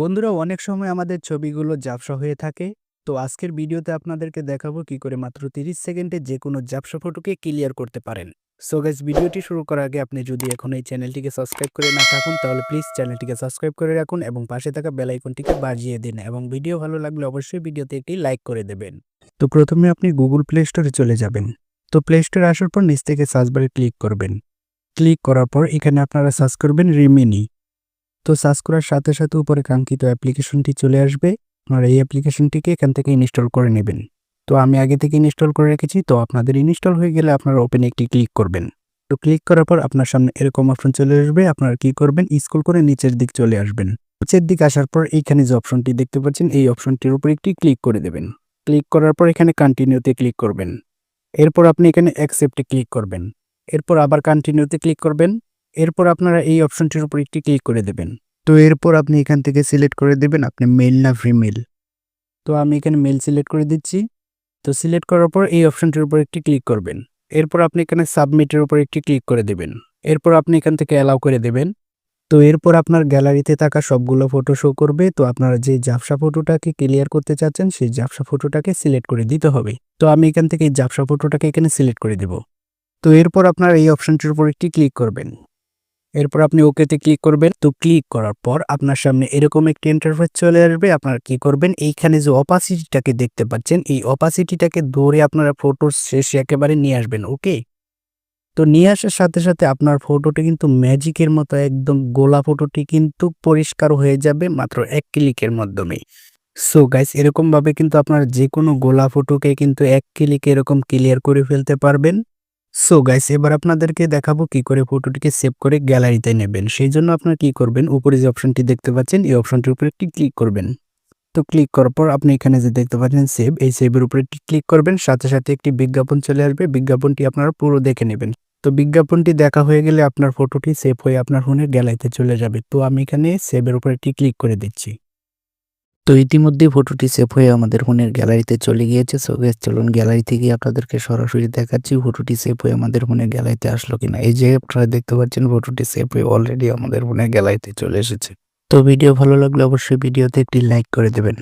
বন্ধুরা, অনেক সময় আমাদের ছবিগুলো ঝাপসা হয়ে থাকে। তো আজকের ভিডিওতে আপনাদেরকে দেখাবো কি করে মাত্র 30 সেকেন্ডে যে কোনো ঝাপসা ফটোকে ক্লিয়ার করতে পারেন। সো গাইস, ভিডিওটি শুরু করার আগে আপনি যদি এখন এই চ্যানেলটিকে সাবস্ক্রাইব করে না থাকুন, তাহলে প্লিজ চ্যানেলটিকে সাবস্ক্রাইব করে রাখুন এবং পাশে থাকা বেল আইকনটিকে বাজিয়ে দিন এবং ভিডিও ভালো লাগলে অবশ্যই ভিডিওতে একটি লাইক করে দেবেন। তো প্রথমে আপনি গুগল প্লে স্টোরে চলে যাবেন। তো প্লে স্টোরে আসার পর নিচ থেকে সার্চ বারে ক্লিক করবেন। ক্লিক করার পর এখানে আপনারা সার্চ করবেন রিমিনি। তো সার্চ করার সাথে সাথে উপরে কাঙ্ক্ষিত অ্যাপ্লিকেশনটি চলে আসবে। আপনারা এই অ্যাপ্লিকেশনটিকে এখান থেকে ইনস্টল করে নেবেন। তো আমি আগে থেকে ইনস্টল করে রেখেছি, তো আপনাদের ইনস্টল হয়ে গেলে আপনারা ওপেনে একটি ক্লিক করবেন। তো ক্লিক করার পর আপনার সামনে এরকম অপশন চলে আসবে, আপনারা কি করবেন, স্ক্রল করে নিচের দিক চলে আসবেন। নিচের দিক আসার পর এইখানে যে অপশনটি দেখতে পাচ্ছেন, এই অপশনটির উপর একটি ক্লিক করে দেবেন। ক্লিক করার পর এখানে কন্টিনিউতে ক্লিক করবেন। এরপর আপনি এখানে অ্যাকসেপ্টে ক্লিক করবেন। এরপর আবার কন্টিনিউতে ক্লিক করবেন। এরপর আপনারা এই অপশনটির উপর একটি ক্লিক করে দেবেন। তো এরপর আপনি এখান থেকে সিলেক্ট করে দেবেন আপনি মেল না ফিমেল। তো আমি এখানে মেল সিলেক্ট করে দিচ্ছি। তো সিলেক্ট করার পর এই অপশনটির উপর একটি ক্লিক করবেন। এরপর আপনি এখানে সাবমিটের উপর একটি ক্লিক করে দেবেন। এরপর আপনি এখান থেকে অ্যালাউ করে দেবেন। তো এরপর আপনার গ্যালারিতে থাকা সবগুলো ফটো শো করবে। তো আপনারা যে জাপসা ফটোটাকে ক্লিয়ার করতে চাচ্ছেন, সেই জাপসা ফটোটাকে সিলেক্ট করে দিতে হবে। তো আমি এখান থেকে এই জাপসা ফটোটাকে এখানে সিলেক্ট করে দেব। তো এরপর আপনার এই অপশনটির উপর একটি ক্লিক করবেন। এরপর আপনি ওকেতে ক্লিক করবেন। তো ক্লিক করার পর আপনার সামনে এরকম একটি ইন্টারফেস চলে আসবে। আপনারা কি করবেন? এইখানে যে অপাসিটিটাকে দেখতে পাচ্ছেন, এই অপাসিটিটাকে ধরে আপনারা ফটোর শেষে একেবারে নিয়ে আসবেন ওকে তো নিয়ে আসার সাথে সাথে আপনার ফটোটি কিন্তু ম্যাজিকের মতো, একদম গোলা ফটোটি কিন্তু পরিষ্কার হয়ে যাবে মাত্র এক ক্লিকের মাধ্যমে। সো গাইস এরকমভাবে কিন্তু আপনার যে কোনো গোলা ফটোকে কিন্তু এক ক্লিকে এরকম ক্লিয়ার করে ফেলতে পারবেন। সো গাইস এবার আপনাদেরকে দেখাবো কি করে ফটোটিকে সেভ করে গ্যালারিতে নেবেন। সেই জন্য আপনার কি করবেন, উপরে যে অপশনটি দেখতে পাচ্ছেন, এই অপশনটির উপরে একটি ক্লিক করবেন। তো ক্লিক করার পর আপনি এখানে যে দেখতে পাচ্ছেন সেভ এই সেভের উপরে একটি ক্লিক করবেন, সাথে সাথে একটি বিজ্ঞাপন চলে আসবে, বিজ্ঞাপনটি আপনারা পুরো দেখে নেবেন। তো বিজ্ঞাপনটি দেখা হয়ে গেলে আপনার ফটোটি সেভ হয়ে আপনার ফোনের গ্যালারিতে চলে যাবে। তো আমি এখানে সেভের উপর একটি ক্লিক করে দিচ্ছি। তো ইতিমধ্যে ফটোটি সেভ হয়ে আমাদের ফোনের গ্যালারিতে চলে গিয়েছে। সো গেস চলুন গ্যালারি থেকে আপনাদেরকে সরাসরি দেখাচ্ছি ফটোটি সেভ হয়ে আমাদের ফোনের গ্যালারিতে আসলো কিনা। এই যে আপনারা দেখতে পাচ্ছেন, ফটোটি সেভ হয়ে অলরেডি আমাদের ফোনের গ্যালারিতে চলে এসেছে। তো ভিডিও ভালো লাগলে অবশ্যই ভিডিওতে একটি লাইক করে দেবেন।